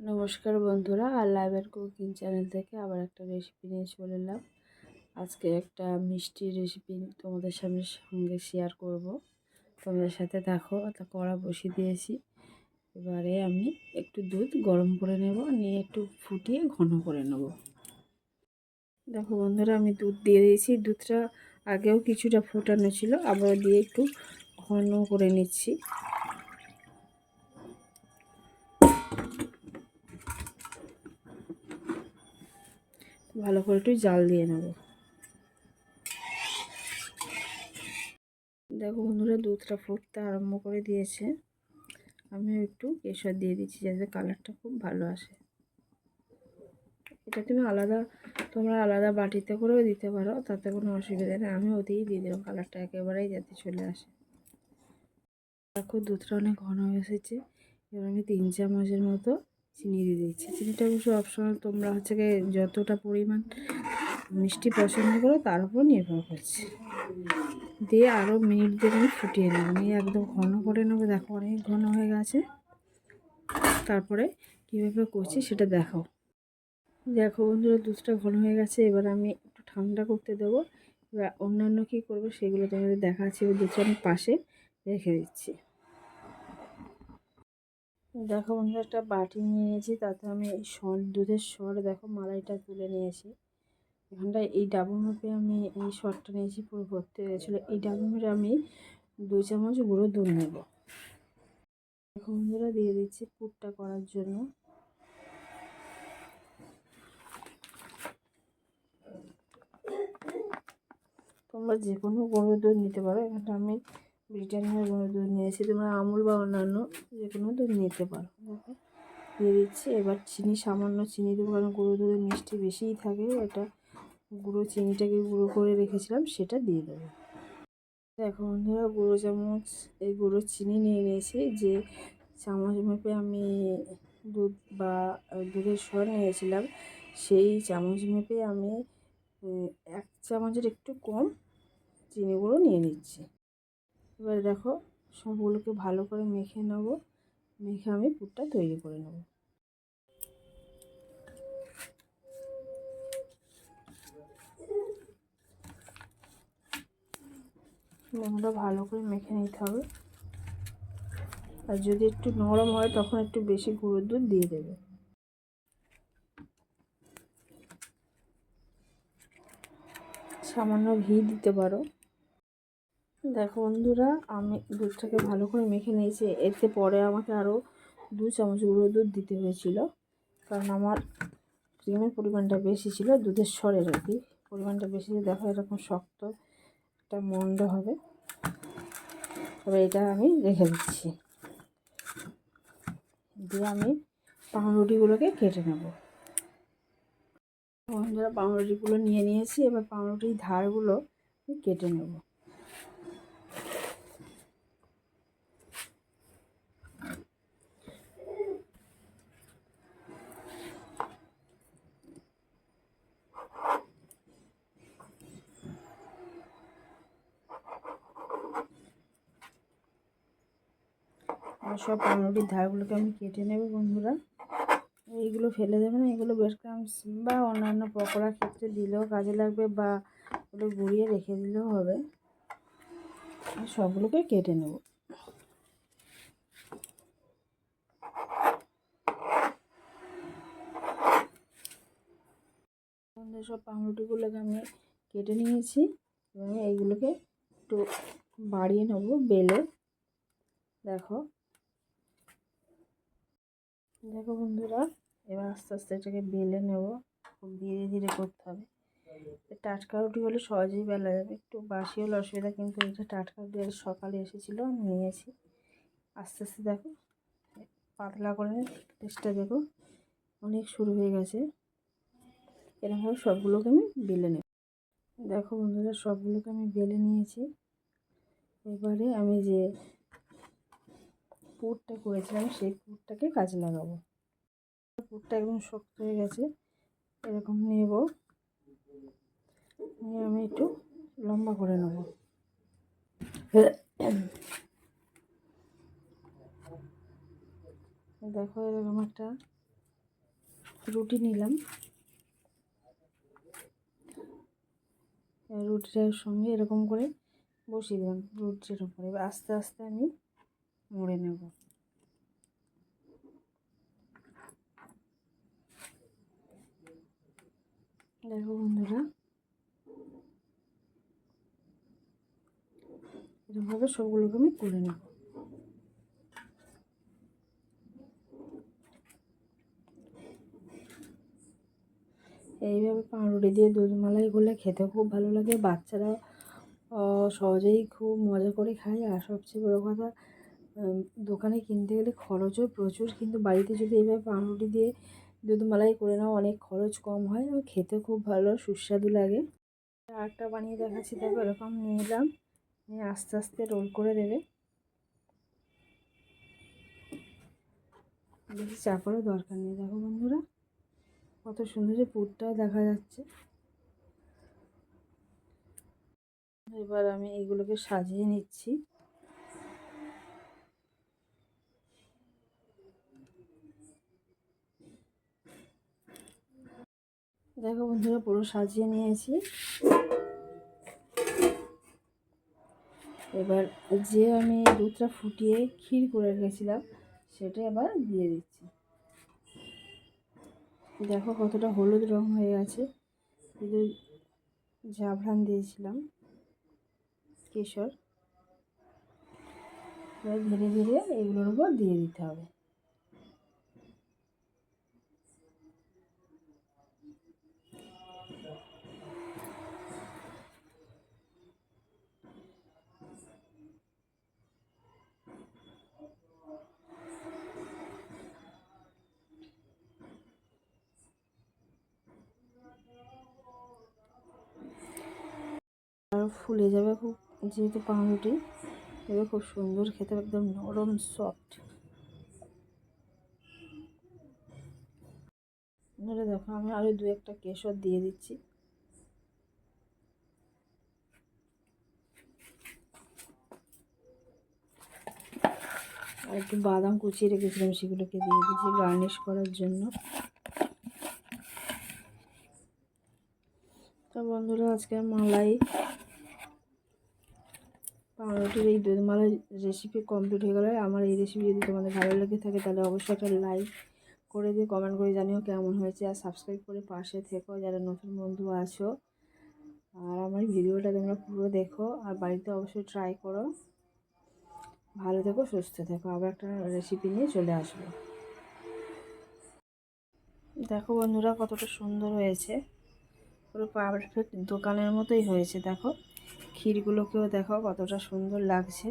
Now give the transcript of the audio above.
নমস্কার বন্ধুরা, আর লাইভের কুকিং চ্যানেল থেকে আবার একটা রেসিপি নিয়ে চলে এলাম। আজকে একটা মিষ্টি রেসিপি তোমাদের সামনে, সঙ্গে শেয়ার করব। তোমাদের সাথে দেখো তা কড়া বসিয়ে দিয়েছি। এবারে আমি একটু দুধ গরম করে নেব, নিয়ে একটু ফুটিয়ে ঘন করে নেব। দেখো বন্ধুরা, আমি দুধ দিয়ে দিয়েছি। দুধটা আগেও কিছুটা ফোটানো ছিল, আবার দিয়ে একটু ঘন করে নিচ্ছি। ভালো করে একটু জাল দিয়ে নেব। দেখো বন্ধুরা, দুধটা ফুটতে আরম্ভ করে দিয়েছে। আমি একটু কেশর দিয়ে দিচ্ছি যাতে কালারটা খুব ভালো আসে। এটা তুমি আলাদা, তোমরা আলাদা বাটিতে করেও দিতে পারো, তাতে কোনো অসুবিধা নেই। আমি ওতেই দিয়ে দিলাম কালারটা, একেবারেই যাতে চলে আসে। দেখো দুধটা অনেক ঘন হয়ে এসেছে। এবার আমি তিন চামচের মতো চিনি দিয়ে দিচ্ছি। চিনিটা অবশ্য অপশনাল তোমরা হচ্ছে গিয়ে যতটা পরিমাণ মিষ্টি পছন্দ করো, তার উপর নির্ভর করছে। দিয়ে আরও মিনিট দিয়ে আমি ফুটিয়ে নেব নিয়ে একদম ঘন করে নেব। দেখো অনেক ঘন হয়ে গেছে। তারপরে কীভাবে করছি সেটা দেখো দেখো বন্ধুরা, দুধটা ঘন হয়ে গেছে। এবার আমি একটু ঠান্ডা করতে দেবো। এবার অন্যান্য কী করব সেগুলো তোমাদের দেখাচ্ছি। এবার দুধটা আমি পাশে রেখে দিচ্ছি। দেখো বন্ধু একটা বাটি নিয়ে নিয়েছি, তাতে আমি এই সর দুধের সর দেখো মালাইটা তুলে নিয়েছি। এখানটায় এই ডাবু মেপে আমি এই সরটা নিয়েছি, পুরো ভর্তি হয়ে গেছিল। এই ডাবু মেপে আমি দু চামচ গুঁড়ো দুধ নেব। দেখো বন্ধুরা, দিয়ে দিচ্ছি পুরটা করার জন্য। তোমরা যে কোনো গুঁড়ো দুধ নিতে পারো। এখানটা আমি ব্রিটানিয়ার গুঁড়ো দুধ নিয়েছি তোমরা আমুল বা অন্যান্য যে কোনো দুধ নিতে পারো। দিয়ে দিচ্ছি এবার চিনি সামান্য চিনি দেবো কারণ গুঁড়ো দুধের মিষ্টি বেশিই থাকে। এটা গুঁড়ো চিনিটাকে গুঁড়ো করে রেখেছিলাম সেটা দিয়ে দেবো। দেখো বন্ধুরা গুঁড়ো চামচ এই গুঁড়ো চিনি নিয়ে নিয়েছি। যে চামচ মেপে আমি দুধ বা দুধের স্বর নিয়েছিলাম সেই চামচ মেপে আমি এক চামচের একটু কম চিনি গুঁড়ো নিয়ে নিচ্ছি। এবার দেখো, সবগুলোকে ভালো করে মেখে নেব। মেখে আমি পুরটা তৈরি করে নেব। মোমোটা ভালো করে মেখে নিতে হবে। আর যদি একটু নরম হয়, তখন একটু বেশি গুঁড়োর দুধ দিয়ে দেবে। সামান্য ঘি দিতে পারো। দেখো বন্ধুরা, আমি দুধটাকে ভালো করে মেখে নিয়েছি। এতে পরে আমাকে আরও দু চামচ গুঁড়ো দুধ দিতে হয়েছিল। কারণ আমার ক্রিমের পরিমাণটা বেশি ছিল, দুধের স্বরের আর কি। পরিমাণটা বেশি দেখো এরকম শক্ত একটা মন্ড হবে। তবে এটা আমি রেখে দিচ্ছি। দিয়ে আমি পাউরুটিগুলোকে কেটে নেব। বন্ধুরা, পাউরুটিগুলো নিয়ে নিয়েছি, এবার পাউরুটির ধারগুলো কেটে নেব। সব পাউরুটির ধারগুলোকে আমি কেটে নেব, বন্ধুরা। এইগুলো ফেলে দেবে না, এগুলো ব্রেড ক্রামস বা অন্যান্য পকোড়ার ক্ষেত্রে দিলেও কাজে লাগবে বা এগুলো গুঁড়িয়ে রেখে দিলেও হবে। আর সবগুলোকে কেটে নেব। সব পাউরুটিগুলোকে আমি কেটে নিয়েছি। এবং এইগুলোকে একটু বাড়িয়ে নেব, বেলে। দেখো দেখো বন্ধুরা, এবার আস্তে আস্তে এটাকে বেলে নেব। খুব ধীরে ধীরে করতে হবে। টাটকা রুটি হলে সহজেই বেলা যাবে। একটু বাসি হলে অসুবিধা, কিন্তু এটা টাটকা রুটি সকালে এসেছিল, আমি নিয়েছি আস্তে আস্তে দেখো, পাতলা করে টেস্টটা দেখো, অনেক শুরু হয়ে গেছে। এরকমভাবে সবগুলোকে আমি বেলে নেব। দেখো বন্ধুরা, সবগুলোকে আমি বেলে নিয়েছি। এবারে আমি যে পুরটা করেছিলাম সেই পুরটাকে কাজে লাগাবো। পুরটা একদম শক্ত হয়ে গেছে, এরকম নেব। নিয়ে আমি একটু লম্বা করে নেব। দেখো এরকম একটা রুটি নিলাম। রুটিটার সঙ্গে এরকম করে বসিয়ে দিলাম, রুটির উপরে। আস্তে আস্তে আমি মুড়ে নেব। দেখো বন্ধুরা এরকমভাবে সবগুলোকে আমি করে নেব। এইভাবে পাউরুটি দিয়ে দুধ মালাই করলে খেতে খুব ভালো লাগে। বাচ্চারা সহজেই খুব মজা করে খায়। আর সবচেয়ে বড়ো কথা দোকানে কিনতে গেলে খরচও প্রচুর। কিন্তু বাড়িতে যদি এইভাবে পাউরুটি দিয়ে দুধ মালাই করে নাও, অনেক খরচ কম হয় আর খেতে খুব ভালো, সুস্বাদু লাগে। আরেকটা বানিয়ে দেখাচ্ছি, দেখো এরকম নিয়ে নিলাম নিয়ে আস্তে আস্তে রোল করে দেবে। বেশি চাপারও দরকার নেই, দেখো বন্ধুরা। কত সুন্দর যে পুরটাও দেখা যাচ্ছে। এবার আমি এগুলোকে সাজিয়ে নিচ্ছি। দেখো বন্ধুরা, পুরো সাজিয়ে নিয়েছি। এবার যে আমি দুধটা ফুটিয়ে ক্ষীর করে রেখেছিলাম সেটা এবার দিয়ে দিচ্ছি। দেখো কতটা হলুদ রং হয়ে গেছে। শুধু জাফরান দিয়েছিলাম, কেশর। ধীরে ধীরে এগুলোর উপর দিয়ে দিতে হবে আর ফুলে যাবে খুব, যেহেতু পাউরুটি। এবার খুব সুন্দর খেতে একদম নরম সফট ধরে দেখো, আমি আরও দু একটা কেশর দিয়ে দিচ্ছি। আর একটু বাদাম কুচিয়ে রেখেছিলাম, সেগুলোকে দিয়ে দিচ্ছি গার্নিশ করার জন্য। তো বন্ধুরা, আজকে মালাই পাউরুটির এই দুধ মালাই রেসিপি কমপ্লিট হয়ে গেলে আমার এই রেসিপি যদি তোমাদের ভালো লেগে থাকে তাহলে অবশ্যই একটা লাইক করে দিয়ে কমেন্ট করে জানিও কেমন হয়েছে আর সাবস্ক্রাইব করে পাশে থেকো যারা নতুন বন্ধু আছো। আর আমার ভিডিওটা তোমরা পুরো দেখো আর বাড়িতে অবশ্যই ট্রাই করো। ভালো থেকো, সুস্থ থেকো। আবার একটা রেসিপি নিয়ে চলে আসব। দেখো বন্ধুরা কতটা সুন্দর হয়েছে। পুরো পারফেক্ট দোকানের মতোই হয়েছে, দেখো। ক্ষীরগুলোকেও দেখো কতটা সুন্দর লাগছে।